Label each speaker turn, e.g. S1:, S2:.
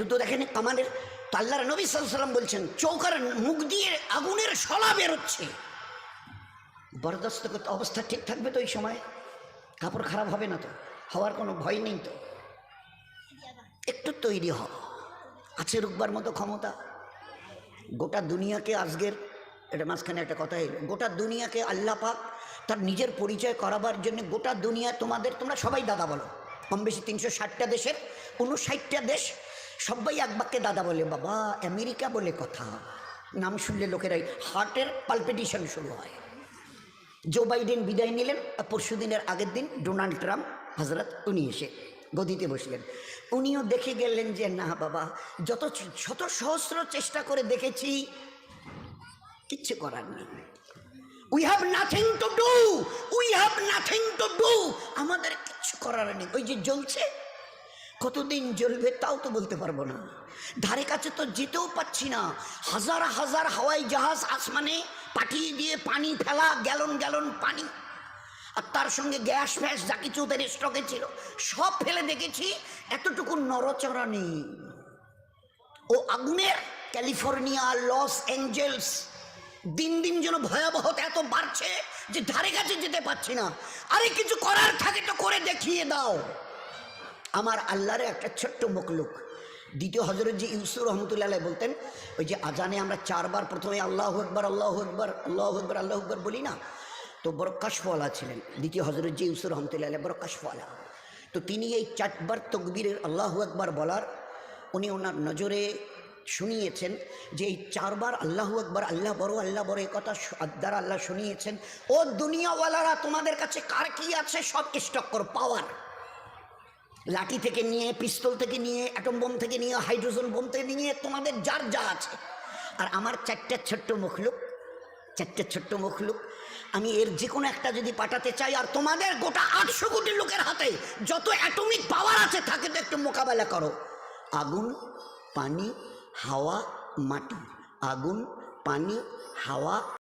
S1: যুদ্ধ দেখেনি, কামানের তো আল্লাহর নবী সাল্লাম বলছেন, চৌকার মুখ দিয়ে আগুনের শলা বেরোচ্ছে। বরদাস্ত করতে অবস্থা ঠিক থাকবে তো এই সময়? কাপড় খারাপ হবে না তো? হওয়ার কোনো ভয় নেই তো? একটু তৈরি হও আছে রুকবার মতো ক্ষমতা। গোটা দুনিয়াকে আজকের এটা মাঝখানে একটা কথা এলো, গোটা দুনিয়াকে আল্লাহ পাক তার নিজের পরিচয় করাবার জন্য গোটা দুনিয়া তোমাদের, তোমরা সবাই দাদা বলো। কম বেশি তিনশো ষাটটা দেশের, উনষাটটা দেশ সবাই এক বাক্যে দাদা বলে, বাবা, আমেরিকা বলে কথা। নাম শুনলে লোকেরাই হার্টের পালপিটিশন শুরু হয়। জো বাইডেন বিদায় নিলেন, আর পরশু দিনের আগের দিন ডোনাল্ড ট্রাম্প হজরত উনি এসে গদিতে বসলেন। উনিও দেখে গেলেন যে, না বাবা, যত শত সহস্র চেষ্টা করে দেখেছি, কিচ্ছু করার নেই। We have nothing to do we have nothing to do আমাদের কিচ্ছু করার নেই। ওই যে জ্বলছে কতদিন জ্বলবে তাও তো বলতে পারব না। ধারে কাছে তো যেতেও পাচ্ছি না। হাজার হাজার হাওয়াই জাহাজ আসমানে পাঠিয়ে দিয়ে পানি ফেলা, গ্যালন গ্যালন পানি। আর তার সঙ্গে গ্যাস ফ্যাস যা কিছু ওদের স্টকে ছিল, সব ফেলে দেখেছি, এতটুকু নরচড়া নেই। ও আগুনের ক্যালিফোর্নিয়া, লস অ্যাঞ্জেলস দিন দিন যেন ভয়াবহতা এত বাড়ছে যে ধারে কাছে যেতে পারছি না। আরে কিছু করার থাকে তো করে দেখিয়ে দাও। আমার আল্লাহরে একটা ছোট্ট মকলুক দ্বিতীয় হজরত যে ইউসুর রহমতুল্লাহ বলতেন, ওই যে আজানে আমরা চারবার প্রথমে আল্লাহ আকবর আল্লাহ আকবর আল্লাহ আকবর আল্লাহ আকবর বলি না, তো বড় ছিলেন। দ্বিতীয় হজরত যে ইউসুর রহমতুল্লাহ বড় তো তিনি এই চারবার তকবীরের আল্লাহ আকবর বলার, উনি ওনার নজরে শুনিয়েছেন যে এই চারবার আল্লাহ আকবর, আল্লাহ বড় আল্লাহ বড় এই কথা দ্বারা আল্লাহ শুনিয়েছেন, ও দুনিয়াওয়ালারা, তোমাদের কাছে কার কি আছে? সব স্টক করো পাওয়ার লাঠি থেকে নিয়ে, পিস্তল থেকে নিয়ে অ্যাটম বোম থেকে নিয়ে হাইড্রোজেন বোম থেকে নিয়ে তোমাদের যার যা আছে। আর আমার চারটে ছোট্ট মুখলুক, চারটে ছোট্ট মুখলুক, আমি এর যে কোনো একটা যদি পাঠাতে চাই, আর তোমাদের গোটা আটশো কোটি লোকের হাতে যত অ্যাটমিক পাওয়ার আছে থাকে তো একটু মোকাবেলা করো। আগুন, পানি, হাওয়া, মাটি। আগুন, পানি, হাওয়া